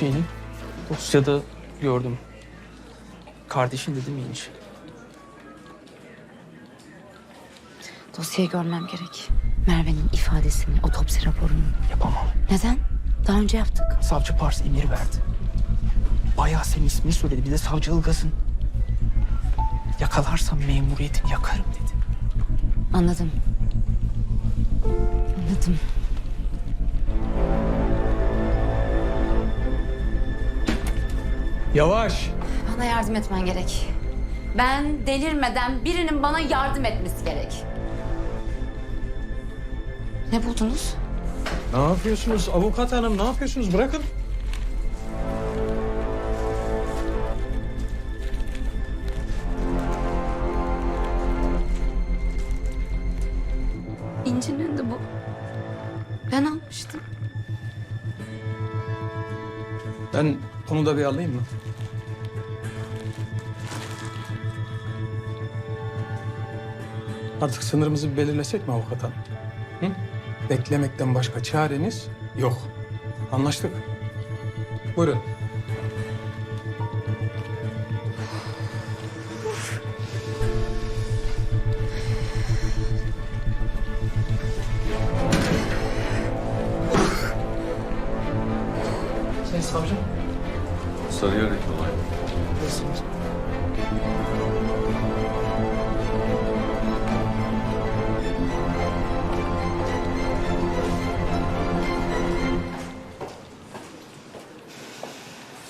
Şeyini dosyada gördüm. Kardeşin dedim İnci. Dosyayı görmem gerek. Merve'nin ifadesini, otopsi raporunu. Yapamam. Neden? Daha önce yaptık. Savcı Pars emir verdi. Bayağı senin ismini söyledi. Bir de savcı Ilgaz'ın. Yakalarsam memuriyetini yakarım dedi. Anladım. Anladım. Yavaş. Bana yardım etmen gerek. Ben delirmeden birinin bana yardım etmesi gerek. Ne buldunuz? Ne yapıyorsunuz avukat hanım ne yapıyorsunuz bırakın. Bunu da bir alayım mı? Artık sınırımızı belirlesek mi avukat hanım? Hı? Beklemekten başka çareniz yok. Anlaştık. Buyurun. Sayın savcım. Sarıyarak olay.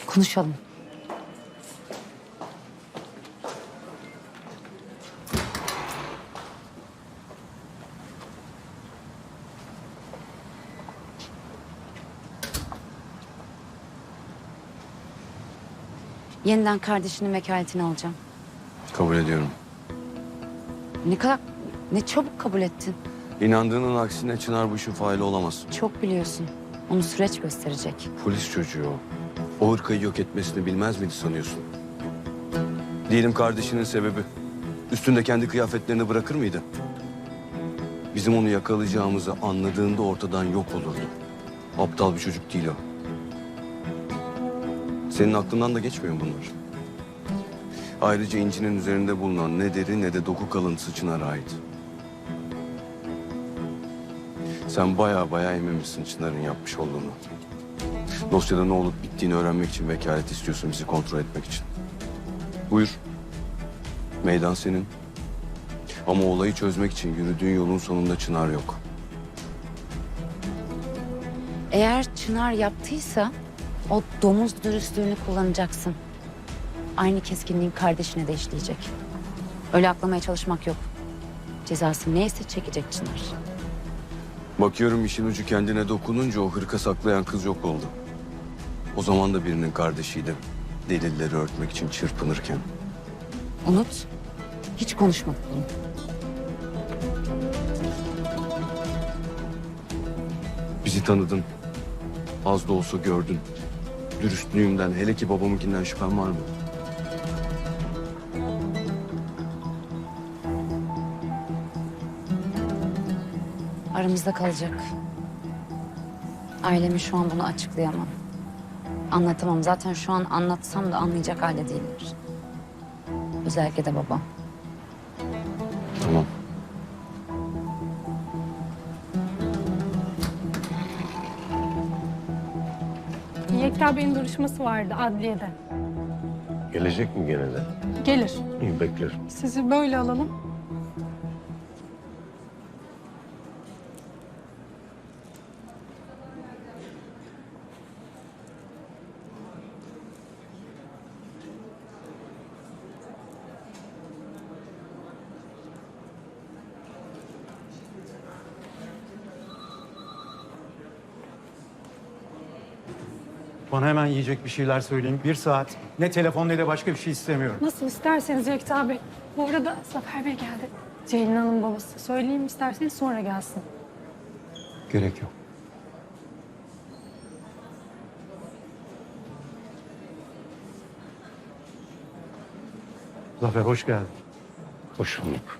Konuşalım. Yeniden kardeşinin vekaletini alacağım. Kabul ediyorum. Ne kadar, ne çabuk kabul ettin. İnandığının aksine Çınar bu işin faili olamaz. Çok biliyorsun. Onu süreç gösterecek. Polis çocuğu o. O hırkayı yok etmesini bilmez miydi sanıyorsun? Diyelim kardeşinin sebebi. Üstünde kendi kıyafetlerini bırakır mıydı? Bizim onu yakalayacağımızı anladığında ortadan yok olurdu. Aptal bir çocuk değil o. Senin aklından da geçmiyor bunlar? Ayrıca incinin üzerinde bulunan ne deri ne de doku kalıntısı Çınar'a ait. Sen baya baya emin misin Çınar'ın yapmış olduğunu? Dosyada ne olup bittiğini öğrenmek için vekalet istiyorsun bizi kontrol etmek için. Buyur. Meydan senin. Ama olayı çözmek için yürüdüğün yolun sonunda Çınar yok. Eğer Çınar yaptıysa o domuz dürüstlüğünü kullanacaksın. Aynı keskinliğin kardeşine de işleyecek. Öyle aklamaya çalışmak yok. Cezası neyse çekecek Çınar. Bakıyorum işin ucu kendine dokununca o hırka saklayan kız yok oldu. O zaman da birinin kardeşiydi. Delilleri örtmek için çırpınırken. Unut. Hiç konuşmadık bunu. Bizi tanıdın. Az da olsa gördün. Dürüstlüğümden hele ki babamınkinden şüphen var mı? Aramızda kalacak. Aileme şu an bunu açıklayamam. Anlatamam. Zaten şu an anlatsam da anlayacak halde değiller. Özellikle de babam. Bey'in duruşması vardı adliyede. Gelecek mi gene de? Gelir. İyi beklerim. Sizi böyle alalım. Bana hemen yiyecek bir şeyler söyleyin. Bir saat. Ne telefon ne de başka bir şey istemiyorum. Nasıl isterseniz Yekta Bey. Bu arada Zafer Bey geldi. Ceylin Hanım babası. Söyleyeyim isterseniz sonra gelsin. Gerek yok. Zafer hoş geldin. Hoş bulduk.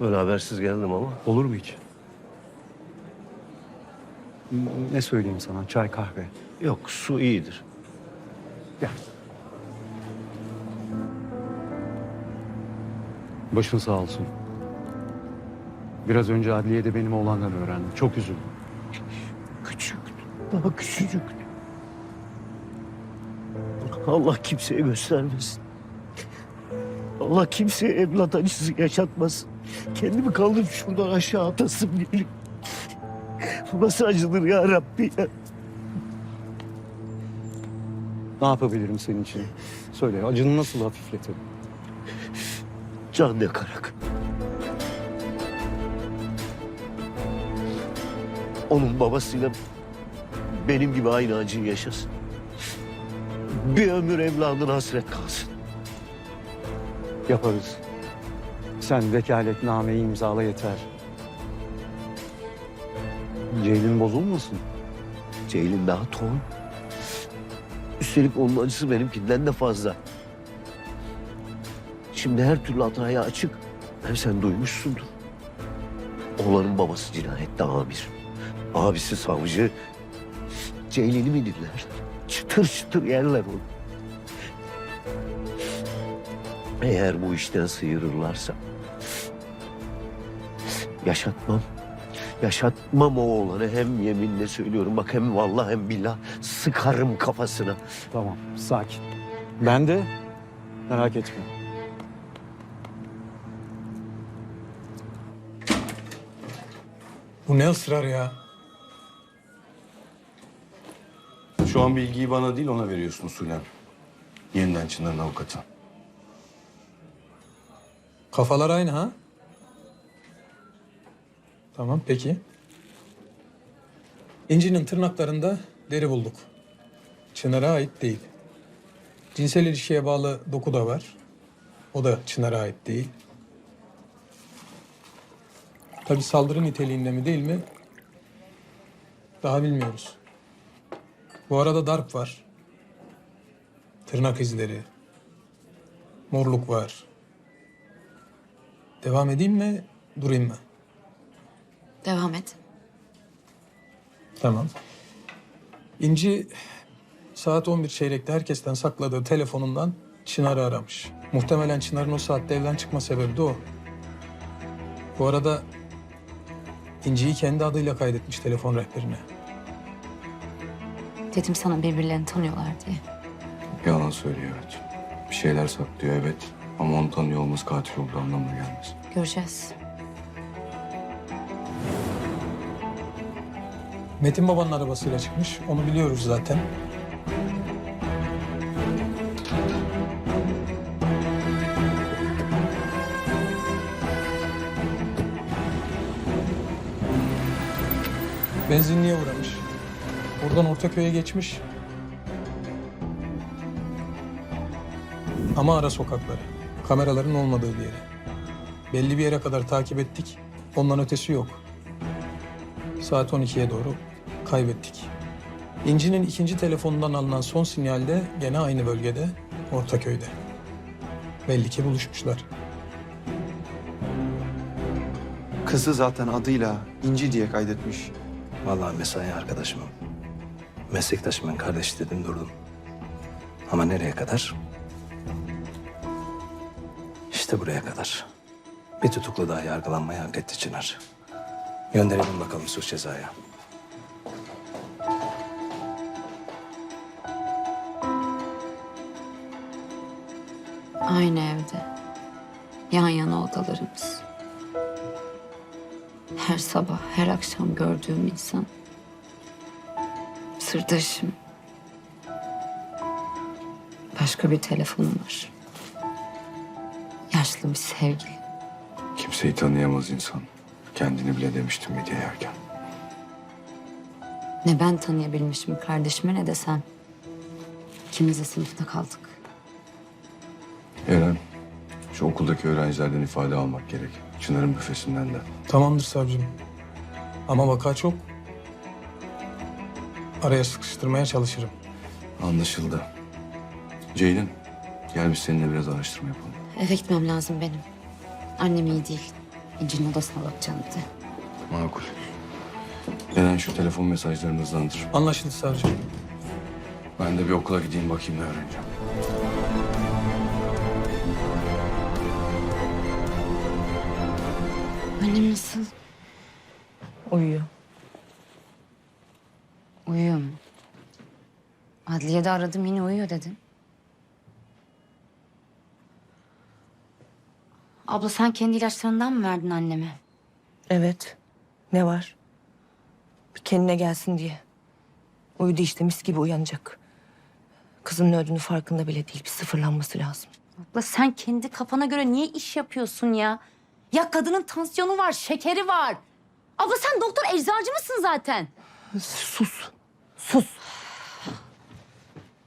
Böyle habersiz geldim ama Olur mu hiç? Ne söyleyeyim sana? Çay, kahve. Yok su iyidir. Gel. Başın sağ olsun. Biraz önce adliyede benim oğlandan öğrendim. Çok üzüldüm. Küçüktü. Daha küçücüktü. Allah kimseye göstermesin. Allah kimseye evlat acısı yaşatmasın. Kendimi kaldırıp şuradan aşağı atasım geliyor. Nasıl acıdır ya Rabbi ya. Ne yapabilirim senin için? Söyle, acını nasıl hafifletelim? Can yakarak. Onun babasıyla benim gibi aynı acıyı yaşasın. Bir ömür evladına hasret kalsın. Yaparız. Sen vekaletnameyi imzala yeter. Ceylin bozulmasın. Ceylin daha tohum. Üstelik onun acısı benimkinden de fazla. Şimdi her türlü hataya açık. Hem sen duymuşsundur. Oğlanın babası cinayette amir. Abisi savcı. Ceylin'i mi dinler? Çıtır çıtır yerler onu. Eğer bu işten sıyırırlarsa... Yaşatmam. Yaşatmam o oğlanı hem yeminle söylüyorum bak hem vallahi hem billah sıkarım kafasına. Tamam, sakin. Ben de merak etme. Bu ne ısrar ya? Şu an bilgiyi bana değil ona veriyorsun usulen. Yeniden Çınar'ın avukatı. Kafalar aynı ha? Tamam peki. İnci'nin tırnaklarında deri bulduk. Çınar'a ait değil. Cinsel ilişkiye bağlı doku da var. O da Çınar'a ait değil. Tabii saldırı niteliğinde mi değil mi? Daha bilmiyoruz. Bu arada darp var. Tırnak izleri. Morluk var. Devam edeyim mi, durayım mı? Devam et. Tamam. İnci saat 11 çeyrekte herkesten sakladığı telefonundan Çınar'ı aramış. Muhtemelen Çınar'ın o saatte evden çıkma sebebi de o. Bu arada İnci'yi kendi adıyla kaydetmiş telefon rehberine. Dedim sana birbirlerini tanıyorlar diye. Yalan söylüyor evet. Bir şeyler saklıyor evet. Ama onu tanıyor olması katil olduğu anlamına gelmez. Göreceğiz. Metin babanın arabasıyla çıkmış. Onu biliyoruz zaten. Benzinliğe uğramış. Buradan Ortaköy'e geçmiş. Ama ara sokakları. Kameraların olmadığı bir yere. Belli bir yere kadar takip ettik. Ondan ötesi yok. Saat 12'ye doğru kaybettik. İnci'nin ikinci telefonundan alınan son sinyalde gene aynı bölgede, Ortaköy'de. Belli ki buluşmuşlar. Kızı zaten adıyla İnci diye kaydetmiş. Vallahi mesai arkadaşımım. Meslektaşımın kardeş dedim durdum. Ama nereye kadar? İşte buraya kadar. Bir tutuklu daha yargılanmayı hak etti Çınar. Gönderelim bakalım suç cezaya. Aynı evde. Yan yana odalarımız. Her sabah, her akşam gördüğüm insan. Sırdaşım. Başka bir telefonum var. Yaşlı bir sevgili. Kimseyi tanıyamaz insan. Kendini bile demiştim midye yerken. Ne ben tanıyabilmişim kardeşime ne de sen. İkimiz de sınıfta kaldık. Eren, şu okuldaki öğrencilerden ifade almak gerek. Çınar'ın büfesinden de. Tamamdır savcım. Ama vaka çok. Araya sıkıştırmaya çalışırım. Anlaşıldı. Ceylin, gel biz seninle biraz araştırma yapalım. Eve gitmem lazım benim. Annem iyi değil. İnci'nin odasına bakacağım bir de. Makul. Eren şu telefon mesajlarını hızlandır. Anlaşıldı savcım. Ben de bir okula gideyim bakayım ne öğreneceğim. Annem nasıl? Uyuyor. Uyuyor mu? Adliyede aradım yine uyuyor dedin. Abla sen kendi ilaçlarından mı verdin anneme? Evet. Ne var? Bir kendine gelsin diye. Uyudu işte mis gibi uyanacak. Kızının öldüğünü farkında bile değil. Bir sıfırlanması lazım. Abla sen kendi kafana göre niye iş yapıyorsun ya? Ya kadının tansiyonu var, şekeri var. Abla sen doktor eczacı mısın zaten? Sus. Sus.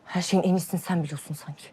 Her şeyin en iyisini sen biliyorsun sanki.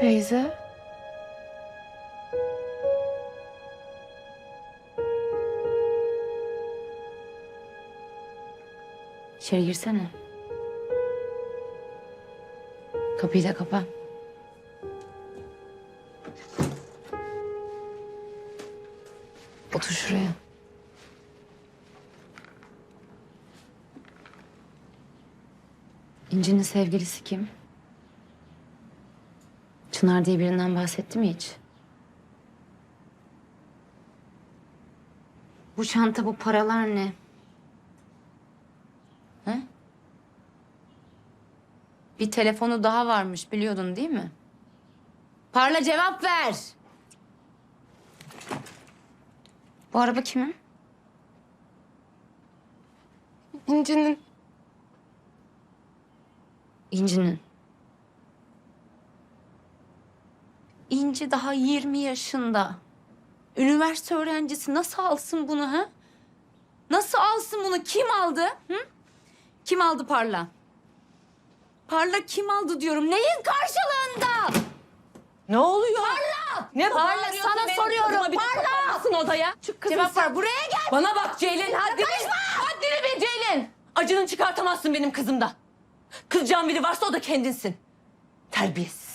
Teyze. İçeri girsene. Kapıyı da kapa. Otur şuraya. İnci'nin sevgilisi kim? Çınar diye birinden bahsetti mi hiç? Bu çanta, bu paralar ne? He? Bir telefonu daha varmış biliyordun değil mi? Parla cevap ver. Bu araba kimin? İnci'nin. İnci'nin. İnci daha 20 yaşında. Üniversite öğrencisi nasıl alsın bunu ha? Nasıl alsın bunu? Kim aldı? Hı? Kim aldı Parla? Parla kim aldı diyorum. Neyin karşılığında? Ne oluyor? Parla! Ne Parla, bağırıyorsun sana benim soruyorum, kızıma? Bir parla! kapatsın odaya. Çık kızım Cevap sen. ver. Buraya gel. Bana bak Ceylin haddini. Haddini bil Ceylin. Acını çıkartamazsın benim kızımdan. Kızacağın biri varsa o da kendinsin. Terbiyesiz.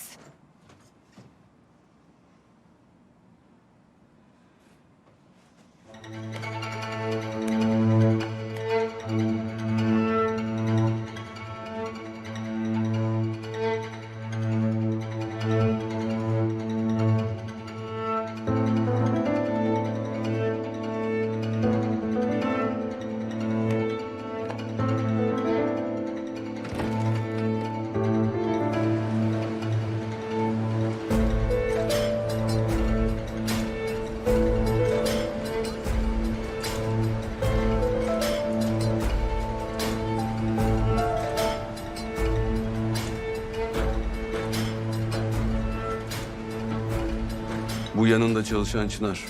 Bu yanında çalışan Çınar.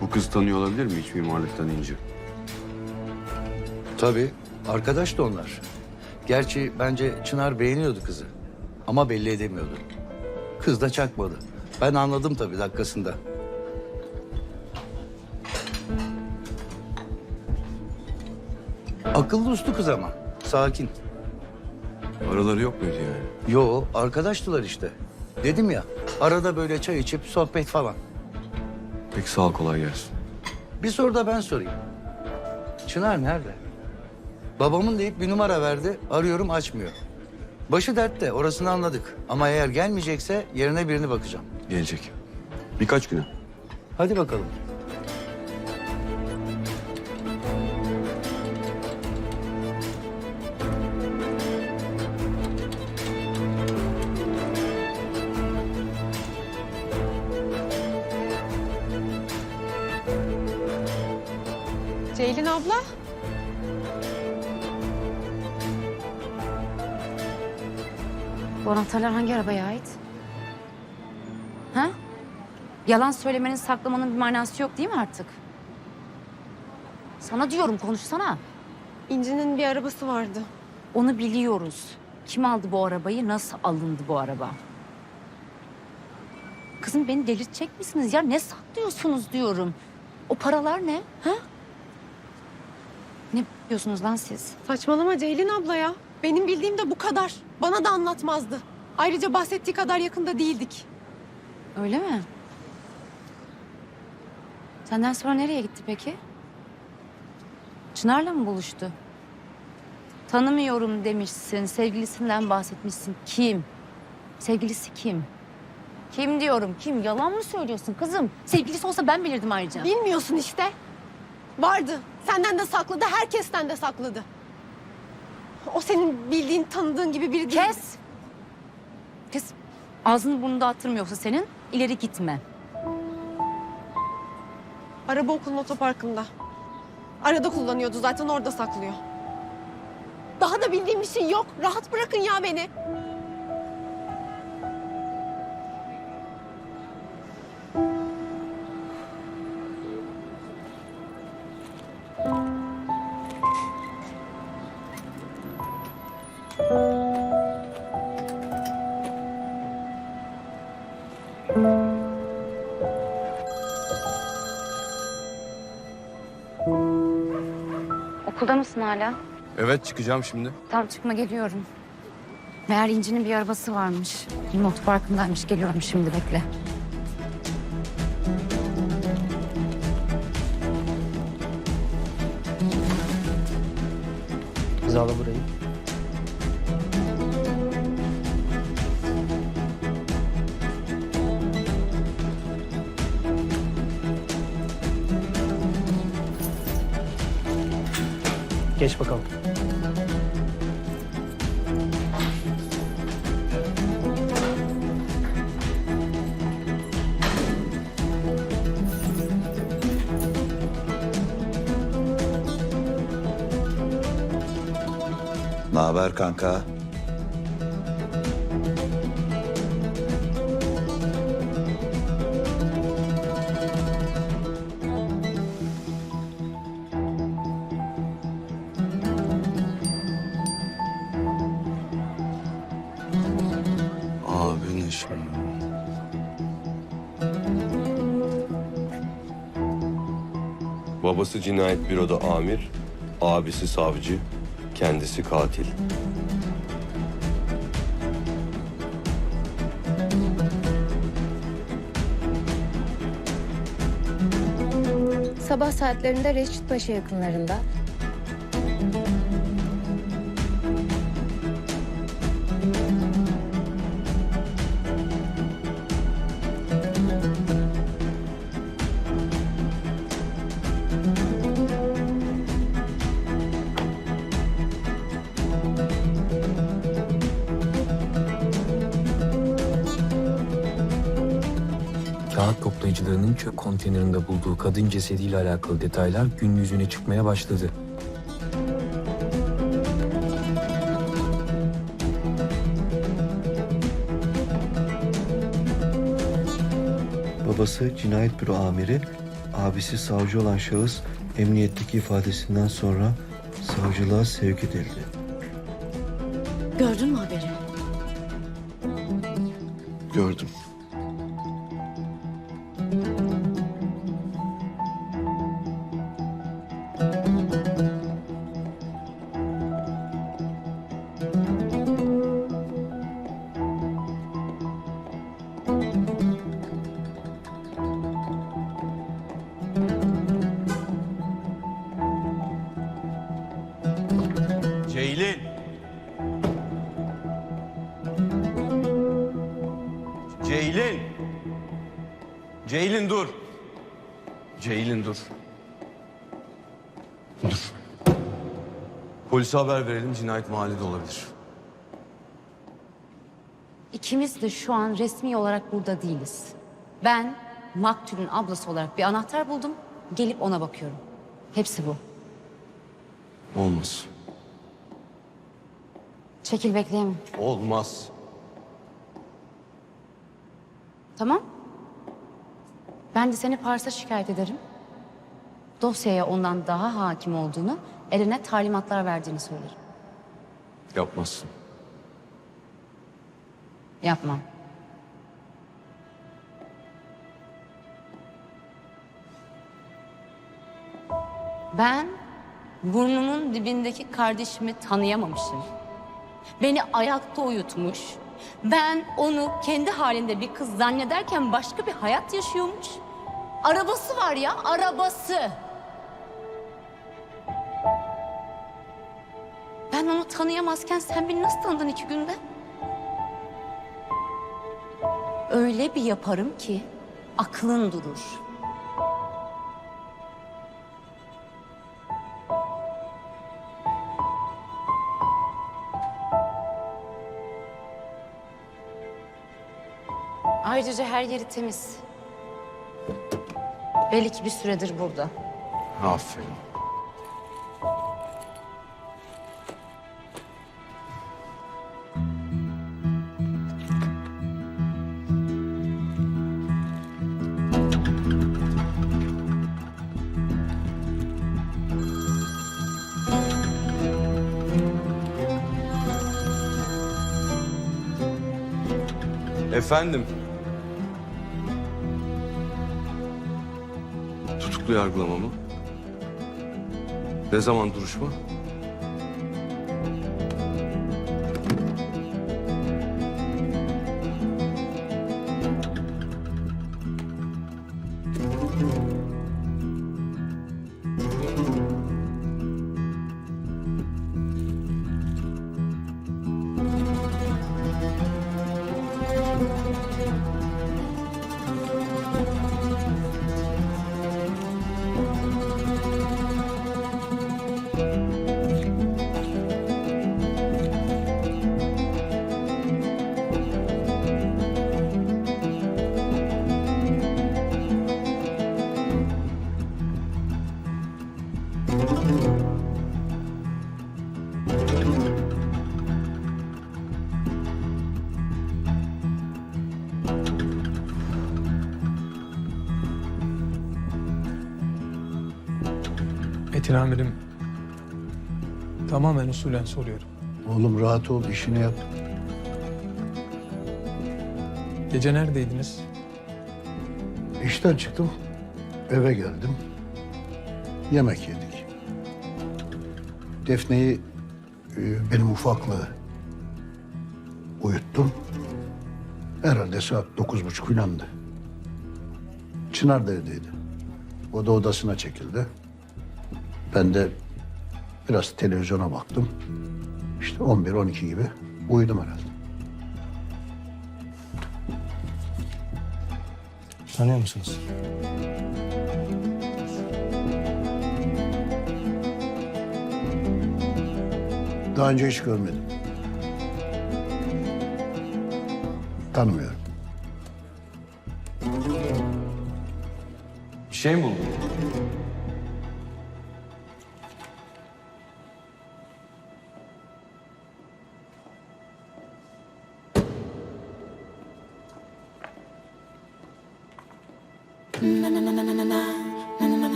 Bu kız tanıyor olabilir mi hiç mimarlıktan ince? Tabii. Arkadaş da onlar. Gerçi bence Çınar beğeniyordu kızı. Ama belli edemiyordu. Kız da çakmadı. Ben anladım tabii dakikasında. Akıllı uslu kız ama. Sakin. Araları yok muydu yani? Yo arkadaştılar işte. Dedim ya arada böyle çay içip sohbet falan. Peki sağ ol kolay gelsin. Bir soru da ben sorayım. Çınar nerede? Babamın deyip bir numara verdi. Arıyorum açmıyor. Başı dertte orasını anladık. Ama eğer gelmeyecekse yerine birini bakacağım. Gelecek. Birkaç güne. Hadi bakalım. Abla. Bu anahtarlar hangi arabaya ait? Ha? Yalan söylemenin, saklamanın bir manası yok değil mi artık? Sana diyorum konuşsana. İnci'nin bir arabası vardı. Onu biliyoruz. Kim aldı bu arabayı, nasıl alındı bu araba? Kızım beni delirtecek misiniz ya? Ne saklıyorsunuz diyorum. O paralar ne? Ha? Yapıyorsunuz lan siz? Saçmalama Ceylin abla ya. Benim bildiğim de bu kadar. Bana da anlatmazdı. Ayrıca bahsettiği kadar yakında değildik. Öyle mi? Senden sonra nereye gitti peki? Çınar'la mı buluştu? Tanımıyorum demişsin, sevgilisinden bahsetmişsin. Kim? Sevgilisi kim? Kim diyorum, kim? Yalan mı söylüyorsun kızım? Sevgilisi olsa ben bilirdim ayrıca. Bilmiyorsun işte. Vardı. Senden de sakladı, herkesten de sakladı. O senin bildiğin, tanıdığın gibi biri değil. Kes! Kes. Ağzını burnunu dağıttırma yoksa senin. ileri gitme. Araba okulun otoparkında. Arada kullanıyordu zaten orada saklıyor. Daha da bildiğim bir şey yok. Rahat bırakın ya beni. Okulda mısın hala? Evet çıkacağım şimdi. Tam çıkma geliyorum. Meğer İnci'nin bir arabası varmış. Benim otoparkındaymış. Geliyorum şimdi bekle. İmzala burayı. Geç bakalım. Ne haber kanka? Babası cinayet büroda amir, abisi savcı, kendisi katil. Sabah saatlerinde Reşitpaşa yakınlarında Kağıt toplayıcılarının çöp konteynerinde bulduğu kadın cesediyle alakalı detaylar gün yüzüne çıkmaya başladı. Babası cinayet büro amiri, abisi savcı olan şahıs emniyetteki ifadesinden sonra savcılığa sevk edildi. Gördün mü haberi? Gördüm. Polise haber verelim cinayet mahallede olabilir. İkimiz de şu an resmi olarak burada değiliz. Ben maktulün ablası olarak bir anahtar buldum. Gelip ona bakıyorum. Hepsi bu. Olmaz. Çekil bekleyemem. Olmaz. Tamam. Ben de seni Pars'a şikayet ederim. Dosyaya ondan daha hakim olduğunu, eline talimatlar verdiğini söylerim. Yapmazsın. Yapmam. Ben burnumun dibindeki kardeşimi tanıyamamışım. Beni ayakta uyutmuş. Ben onu kendi halinde bir kız zannederken başka bir hayat yaşıyormuş. Arabası var ya, arabası. Tanıyamazken sen beni nasıl tanıdın iki günde? Öyle bir yaparım ki aklın durur. Ayrıca her yeri temiz. Belli ki bir süredir burada. Aferin. Efendim. Tutuklu yargılama mı? Ne zaman duruşma? Metin amirim tamamen usulen soruyorum. Oğlum rahat ol, işini yap. Gece neredeydiniz? İşten çıktım, eve geldim. Yemek yedik. Defne'yi e, benim ufaklığı uyuttum. Herhalde saat dokuz buçuk filandı. Çınar da evdeydi. O da odasına çekildi. Ben de biraz televizyona baktım. İşte 11-12 gibi uyudum herhalde. Tanıyor musunuz? Daha önce hiç görmedim. Tanımıyorum. Bir şey mi buldun?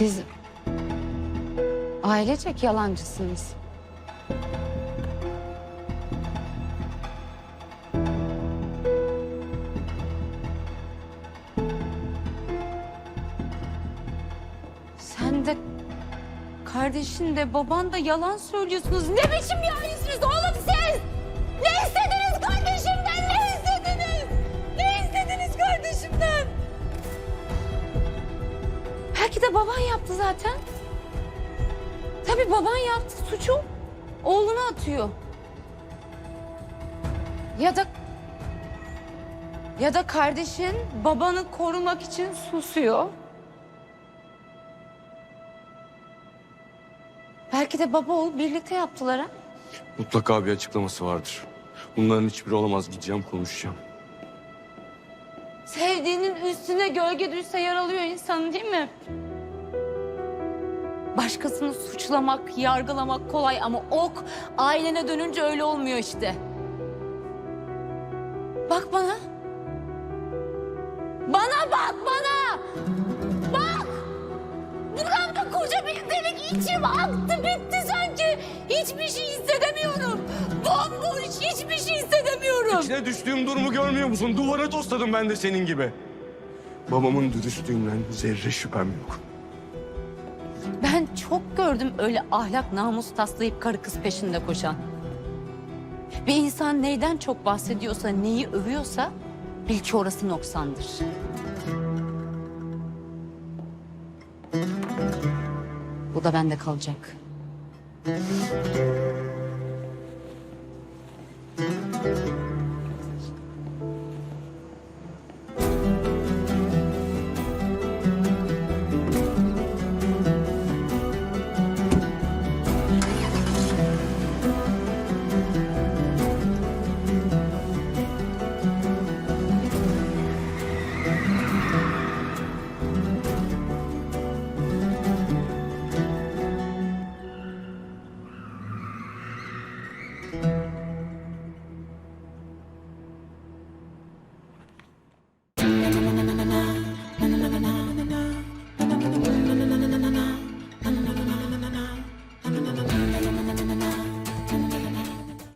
Siz ailecek yalancısınız. Sen de kardeşin de baban da yalan söylüyorsunuz. Ne biçim yalancısınız oğlum zaten. Tabii baban yaptı suçu oğluna atıyor. Ya da ya da kardeşin babanı korumak için susuyor. Belki de baba oğul birlikte yaptılar ha. Mutlaka bir açıklaması vardır. Bunların hiçbiri olamaz. Gideceğim konuşacağım. Sevdiğinin üstüne gölge düşse yaralıyor insan değil mi? Başkasını suçlamak, yargılamak kolay ama ok ailene dönünce öyle olmuyor işte. Bak bana. Bana bak bana. Bak. Buramda koca bir delik içim aktı bitti sanki. Hiçbir şey hissedemiyorum. Bomboş hiçbir şey hissedemiyorum. İçine düştüğüm durumu görmüyor musun? Duvara tosladım ben de senin gibi. Babamın dürüstlüğünden zerre şüphem yok. Ben çok gördüm öyle ahlak namus taslayıp karı kız peşinde koşan. Bir insan neyden çok bahsediyorsa, neyi övüyorsa bil ki orası noksandır. Bu da bende kalacak.